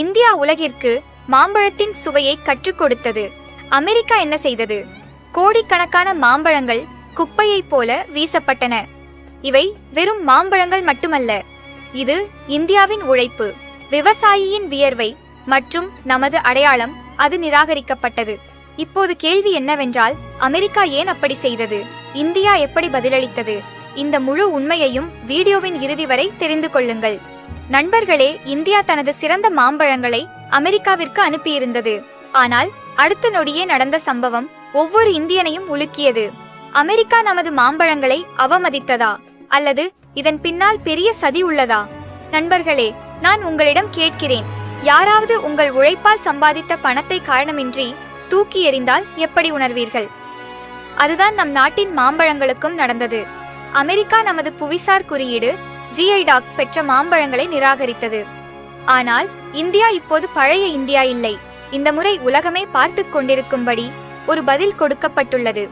India உலகிற்கு மாம்பழத்தின் சுவையை கற்றுக் கொடுத்தது. அமெரிக்கா என்ன செய்தது? கோடிக்கணக்கான மாம்பழங்கள் குப்பையைப் போல வீசப்பட்டன. இவை வெறும் மாம்பழங்கள் மட்டுமல்ல இது இந்தியாவின் உழைப்பு விவசாயியின் வியர்வை மற்றும் நமது அடையாளம் அது நிராகரிக்கப்பட்டது. இப்போது கேள்வி என்னவென்றால் அமெரிக்கா ஏன் அப்படி செய்தது? இந்தியா எப்படி பதிலளித்தது? இந்த முழு உண்மையையும் வீடியோவின் இறுதி வரை தெரிந்து கொள்ளுங்கள். நண்பர்களே இந்தியா தனது சிறந்த மாம்பழங்களை அமெரிக்காவிற்கு அனுப்பியிருந்தது. ஆனால் அடுத்த நொடியே நடந்த சம்பவம் ஒவ்வொரு இந்தியனையும் உலுக்கியது. அமெரிக்கா நமது மாம்பழங்களை அவமதித்ததா? அல்லது இதன் பின்னால் பெரிய சதி உள்ளதா? நண்பர்களே நான் உங்களிடம் கேட்கிறேன் யாராவது உங்கள் உழைப்பால் சம்பாதித்த பணத்தை காரணமின்றி தூக்கி எறிந்தால் எப்படி உணர்வீர்கள்? அதுதான் நம் நாட்டின் மாம்பழங்களுக்கும் நடந்தது. அமெரிக்கா நமது புவிசார் குறியீடு ஜிஐ டாக் பெற்ற மாம்பழங்களை நிராகரித்தது. ஆனால் இந்தியா இப்போது பழைய இந்தியா இல்லை. இந்த முறை உலகமே பார்த்து கொண்டிருக்கும்படி ஒரு பதில் கொடுக்கப்பட்டுள்ளது.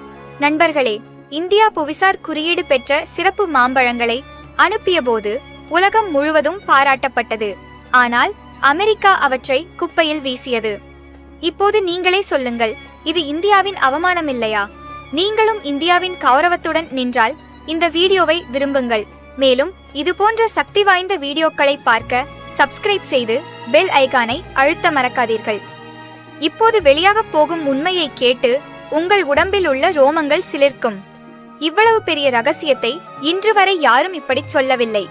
நண்பர்களே இந்தியா புவிசார் குறியீடு பெற்ற சிறப்பு மாம்பழங்களை அனுப்பியபோது உலகம் முழுவதும் பாராட்டப்பட்டது. ஆனால் அமெரிக்கா அவற்றை குப்பையில் வீசியது. இப்போது நீங்களே சொல்லுங்கள் இது இந்தியாவின் அவமானம் இல்லையா நீங்களும் இந்தியாவின் கௌரவத்துடன் நின்றால் இந்த வீடியோவை விரும்புங்கள். மேலும் இது போன்ற சக்தி வாய்ந்த வீடியோக்களை பார்க்க சப்ஸ்கிரைப் செய்து பெல் ஐகானை அழுத்த மறக்காதீர்கள். இப்போது வெளியாகப் போகும் உண்மையை கேட்டு உங்கள் உடம்பில் உள்ள ரோமங்கள் சிலிர்க்கும். இவ்வளவு பெரிய ரகசியத்தை இன்று வரை யாரும் இப்படி சொல்லவில்லை.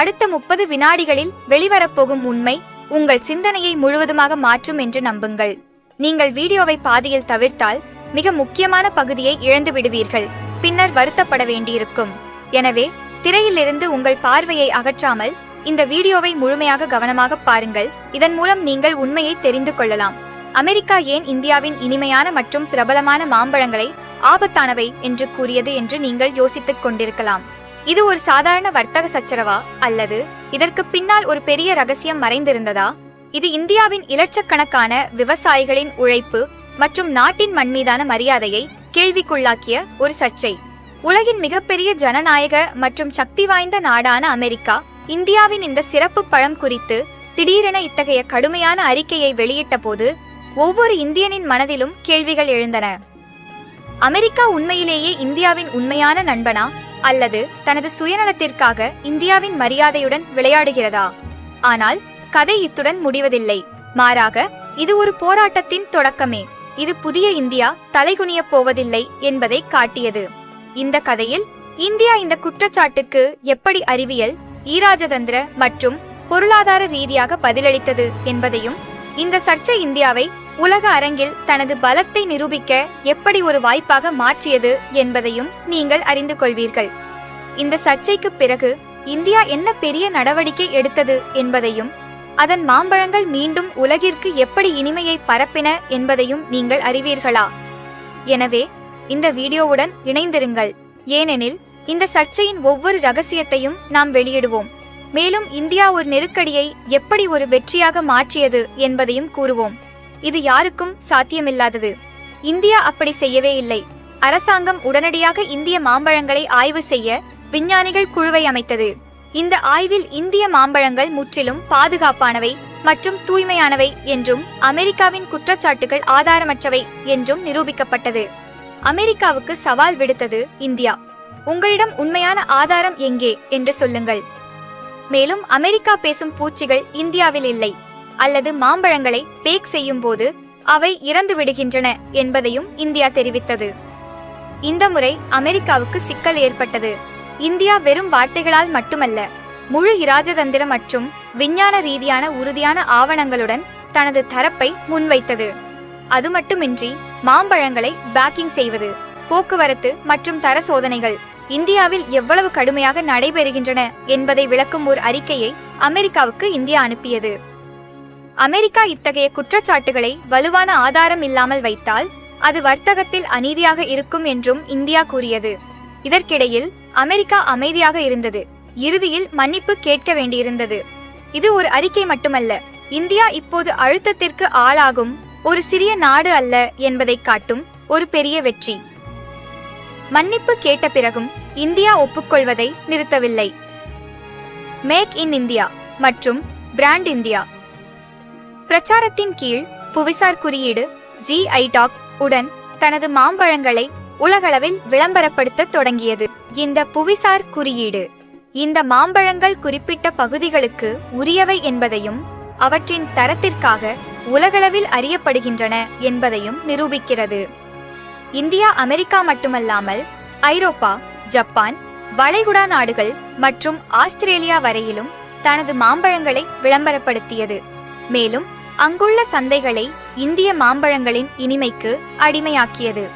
அடுத்த முப்பது வினாடிகளில் வெளிவரப்போகும் உண்மை உங்கள் சிந்தனையை முழுவதுமாக மாற்றும் என்று நம்புங்கள். நீங்கள் வீடியோவை பாதியில் தவிர்த்தால் மிக முக்கியமான பகுதியை இழந்து விடுவீர்கள். பின்னர் வருத்தப்பட வேண்டியிருக்கும். எனவே திரையிலிருந்து உங்கள் பார்வையை அகற்றாமல் இந்த வீடியோவை முழுமையாக கவனமாக பாருங்கள். இதன் மூலம் நீங்கள் உண்மையை தெரிந்து கொள்ளலாம். அமெரிக்கா ஏன் இந்தியாவின் இனிமையான மற்றும் பிரபலமான மாம்பழங்களை ஆபத்தானவை என்று கூறியது என்று நீங்கள் யோசித்துக் கொண்டிருக்கலாம். இது ஒரு சாதாரண வர்த்தக சச்சரவா அல்லது இதற்கு பின்னால் ஒரு பெரிய ரகசியம் மறைந்திருந்ததா? இது இந்தியாவின் இலட்சக்கணக்கான விவசாயிகளின் உழைப்பு மற்றும் நாட்டின் மண் மீதான மரியாதையை கேள்விக்குள்ளாக்கிய ஒரு சர்ச்சை. உலகின் மிகப்பெரிய ஜனநாயக மற்றும் சக்தி வாய்ந்த நாடான அமெரிக்கா இந்தியாவின் இந்த சிறப்பு பழம் குறித்து திடீரென இத்தகைய கடுமையான அறிக்கையை வெளியிட்ட போது ஒவ்வொரு இந்தியனின் மனதிலும் கேள்விகள் எழுந்தன. அமெரிக்கா உண்மையிலேயே இந்தியாவின் உண்மையான நண்பனா அல்லது தனது சுயநலத்திற்காக இந்தியாவின் மரியாதையுடன் விளையாடுகிறதா? ஆனால் கதை இத்துடன் முடிவதில்லை. மாறாக இது ஒரு போராட்டத்தின் தொடக்கமே. இது புதிய இந்தியா தலைகுனியப் போவதில்லை என்பதை காட்டியது. இந்த கதையில் இந்தியா இந்த குற்றச்சாட்டுக்கு எப்படி அறிவியல் ஈராஜதந்திர மற்றும் பொருளாதார ரீதியாக பதிலளித்தது என்பதையும் இந்த சர்ச்சை இந்தியாவை உலக அரங்கில் தனது பலத்தை நிரூபிக்க எப்படி ஒரு வாய்ப்பாக மாற்றியது என்பதையும் நீங்கள் அறிந்து கொள்வீர்கள். இந்த சர்ச்சைக்கு பிறகு இந்தியா என்ன பெரிய நடவடிக்கை எடுத்தது என்பதையும் அதன் மாம்பழங்கள் மீண்டும் உலகிற்கு எப்படி இனிமையை பரப்பின என்பதையும் நீங்கள் அறிவீர்களா? எனவே இந்த வீடியோவுடன் இணைந்திருங்கள். ஏனெனில் இந்த சர்ச்சையின் ஒவ்வொரு ரகசியத்தையும் நாம் வெளியிடுவோம். மேலும் இந்தியா ஒரு நெருக்கடியை எப்படி ஒரு வெற்றியாக மாற்றியது என்பதையும் கூறுவோம். இது யாருக்கும் சாத்தியமில்லாதது. இந்தியா அப்படி செய்யவே இல்லை. அரசாங்கம் உடனடியாக இந்திய மாம்பழங்களை ஆய்வு செய்ய விஞ்ஞானிகள் குழுவை அமைத்தது. இந்த ஆய்வில் இந்திய மாம்பழங்கள் முற்றிலும் பாதுகாப்பானவை மற்றும் தூய்மையானவை என்றும் அமெரிக்காவின் குற்றச்சாட்டுகள் ஆதாரமற்றவை என்றும் நிரூபிக்கப்பட்டது. அமெரிக்காவுக்கு சவால் விடுத்தது இந்தியா. உங்களிடம் உண்மையான ஆதாரம் எங்கே? என்று சொல்லுங்கள். மேலும் அமெரிக்கா பேசும் பூச்சிகள் இந்தியாவில் இல்லை. அல்லது மாம்பழங்களை பேக் செய்யும் போது அவை இறந்து விடுகின்றன என்பதையும் இந்தியா தெரிவித்தது. இந்த முறை அமெரிக்காவுக்கு சிக்கல் ஏற்பட்டது. இந்தியா வெறும் வார்த்தைகளால் மட்டுமல்ல முழு இராஜதந்திர மற்றும் விஞ்ஞான ரீதியான உறுதியான ஆவணங்களுடன் தனது தரப்பை முன்வைத்தது. அது மட்டுமின்றி மாம்பழங்களை பேக்கிங் செய்வது போக்குவரத்து மற்றும் தர சோதனைகள். இந்தியாவில் எவ்வளவு கடுமையாக நடைபெறுகின்றன என்பதை விளக்கும் ஒரு அறிக்கையை அமெரிக்காவுக்கு இந்தியா அனுப்பியது. அமெரிக்கா இத்தகைய குற்றச்சாட்டுகளை வலுவான ஆதாரம் இல்லாமல் வைத்தால் அது வர்த்தகத்தில் அநீதியாக இருக்கும் என்றும் இந்தியா கூறியது. இதற்கிடையில் அமெரிக்கா அமைதியாக இருந்தது. இறுதியில் மன்னிப்பு கேட்க வேண்டியிருந்தது. இது ஒரு அறிக்கை மட்டுமல்ல. இந்தியா இப்போது அழுத்தத்திற்கு ஆளாகும் ஒரு சிறிய நாடு அல்ல என்பதை காட்டும் ஒரு பெரிய வெற்றி. மன்னிப்பு கேட்ட பிறகும் இந்தியா ஒப்புக்கொள்வதை நிறுத்தவில்லை. மேக் இன் இந்தியா மற்றும் பிராண்ட் இந்தியா. பிரச்சாரத்தின் கீழ் புவிசார் குறியீடு ஜிஐ டாக் உடன் தனது மாம்பழங்களை உலகளவில் விளம்பரப்படுத்த தொடங்கியது. இந்த புவிசார் குறியீடு இந்த மாம்பழங்கள் குறிப்பிட்ட பகுதிகளுக்கு உரியவை என்பதையும் அவற்றின் தரத்திற்காக உலகளவில் அறியப்படுகின்றன என்பதையும் நிரூபிக்கிறது. இந்தியா அமெரிக்கா மட்டுமல்லாமல் ஐரோப்பா ஜப்பான் வளைகுடா நாடுகள் மற்றும் ஆஸ்திரேலியா வரையிலும் தனது மாம்பழங்களை விளம்பரப்படுத்தியது. மேலும் அங்குள்ள சந்தைகளை இந்திய மாம்பழங்களின் இனிமைக்கு அடிமையாக்கியது.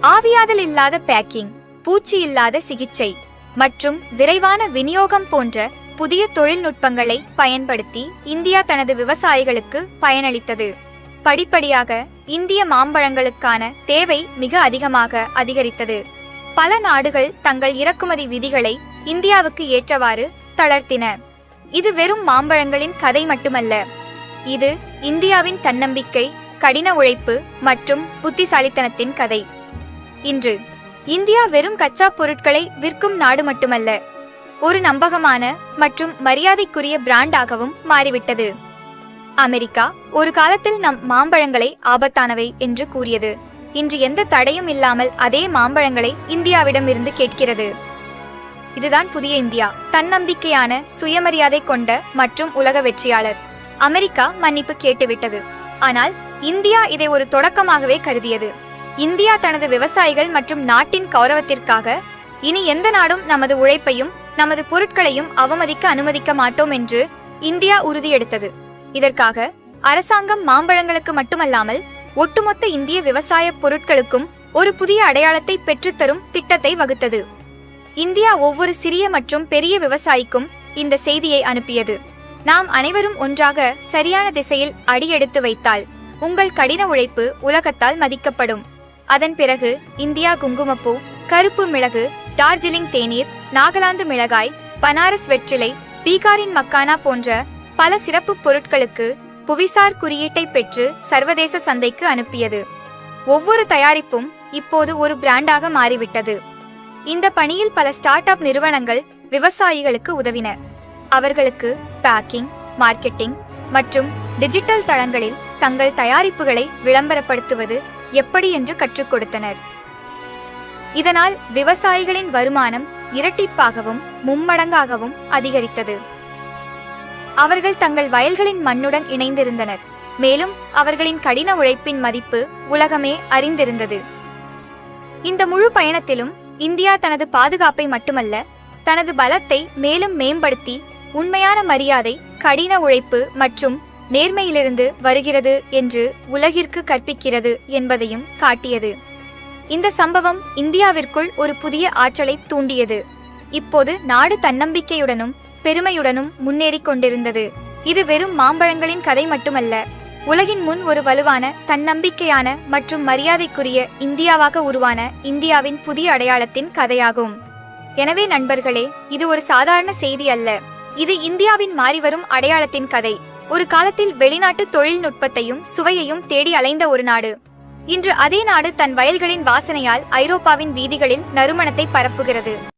ஆவியாதல் இல்லாத பேக்கிங் பூச்சி இல்லாத சிகிச்சை மற்றும் விரைவான விநியோகம் போன்ற புதிய தொழில்நுட்பங்களை பயன்படுத்தி இந்தியா தனது விவசாயிகளுக்கு பயனளித்தது. படிப்படியாக இந்திய மாம்பழங்களுக்கான தேவை மிக அதிகமாக அதிகரித்தது. பல நாடுகள் தங்கள் இறக்குமதி விதிகளை இந்தியாவுக்கு ஏற்றவாறு தளர்த்தின. இது வெறும் மாம்பழங்களின் கதை மட்டுமல்ல. இது இந்தியாவின் தன்னம்பிக்கை கடின உழைப்பு மற்றும் புத்திசாலித்தனத்தின் கதை. இன்று இந்தியா வெறும் கச்சா பொருட்களை விற்கும் நாடு மட்டுமல்ல ஒரு நம்பகமான மற்றும் மரியாதைக்குரிய பிராண்டாகவும் மாறிவிட்டது. அமெரிக்கா ஒரு காலத்தில் நம் மாம்பழங்களை ஆபத்தானவை என்று கூறியது. இன்று எந்த தடையும் இல்லாமல் அதே மாம்பழங்களை இந்தியாவிடம் இருந்து கேட்கிறது. இதுதான் புதிய இந்தியா. தன்னம்பிக்கையான சுயமரியாதை கொண்ட மற்றும் உலக வெற்றியாளர். அமெரிக்கா மன்னிப்பு கேட்டுவிட்டது. ஆனால் இந்தியா இதை ஒரு தொடக்கமாகவே கருதியது. இந்தியா தனது விவசாயிகள் மற்றும் நாட்டின் கௌரவத்திற்காக இனி எந்த நாடும் நமது உழைப்பையும் நமது பொருட்களையும் அவமதிக்க அனுமதிக்க மாட்டோம் என்று இந்தியா உறுதியெடுத்தது. இதற்காக அரசாங்கம் மாம்பழங்களுக்கு மட்டுமல்லாமல் ஒட்டுமொத்த இந்திய விவசாய பொருட்களுக்கும் ஒரு புதிய அடையாளத்தை பெற்றுத்தரும் திட்டத்தை வகுத்தது. இந்தியா ஒவ்வொரு சிறிய மற்றும் பெரிய விவசாயிக்கும் இந்த செய்தியை அனுப்பியது. நாம் அனைவரும் ஒன்றாக சரியான திசையில் அடியெடுத்து வைத்தால் உங்கள் கடின உழைப்பு உலகத்தால் மதிக்கப்படும். அதன் பிறகு இந்தியா குங்குமப்பூ கருப்பு மிளகு டார்ஜிலிங் தேநீர் நாகாலாந்து மிளகாய் பனாரஸ் வெற்றிலை பீகாரின் மக்கானா போன்ற பல சிறப்பு பொருட்களுக்கு புவிசார் குறியீட்டை பெற்று சர்வதேச சந்தைக்கு அனுப்பியது. ஒவ்வொரு தயாரிப்பும் இப்போது ஒரு பிராண்டாக மாறிவிட்டது. இந்த பணியில் பல ஸ்டார்ட் அப் நிறுவனங்கள் விவசாயிகளுக்கு உதவின. அவர்களுக்கு பேக்கிங் மார்க்கெட்டிங் மற்றும் டிஜிட்டல் தளங்களில் தங்கள் தயாரிப்புகளை விளம்பரப்படுத்துவது எப்படி என்று கற்றுக் கொடுத்தனர். இதனால் விவசாயிகளின் வருமானம் இரட்டிப்பாகவும் மும்மடங்காகவும் அதிகரித்தது. அவர்கள் தங்கள் வயல்களின் மண்ணுடன் இணைந்திருந்தனர். மேலும் அவர்களின் கடின உழைப்பின் மதிப்பு உலகமே அறிந்திருந்தது. இந்த முழு பயணத்திலும் இந்தியா தனது பாதுகாப்பை மட்டுமல்ல தனது பலத்தை மேலும் மேம்படுத்தி உண்மையான மரியாதை கடின உழைப்பு மற்றும் நேர்மையிலிருந்து வருகிறது என்று உலகிற்கு கற்பிக்கிறது என்பதையும் காட்டியது. இந்த சம்பவம் இந்தியாவிற்குள் ஒரு புதிய ஆற்றலை தூண்டியது. இப்போது நாடு தன்னம்பிக்கையுடனும் பெருமையுடனும் முன்னேறிக் கொண்டிருந்தது. இது வெறும் மாம்பழங்களின் கதை மட்டுமல்ல. உலகின் முன் ஒரு வலுவான தன்னம்பிக்கையான மற்றும் மரியாதைக்குரிய இந்தியாவாக உருவான இந்தியாவின் புதிய அடையாளத்தின் கதையாகும். எனவே நண்பர்களே இது ஒரு சாதாரண செய்தி அல்ல. இது இந்தியாவின் மாறிவரும் அடையாளத்தின் கதை. ஒரு காலத்தில் வெளிநாட்டு தொழில்நுட்பத்தையும் சுவையையும் தேடி அலைந்த ஒரு நாடு. இன்று அதே நாடு தன் வயல்களின் வாசனையால் ஐரோப்பாவின் வீதிகளில் நறுமணத்தை பரப்புகிறது.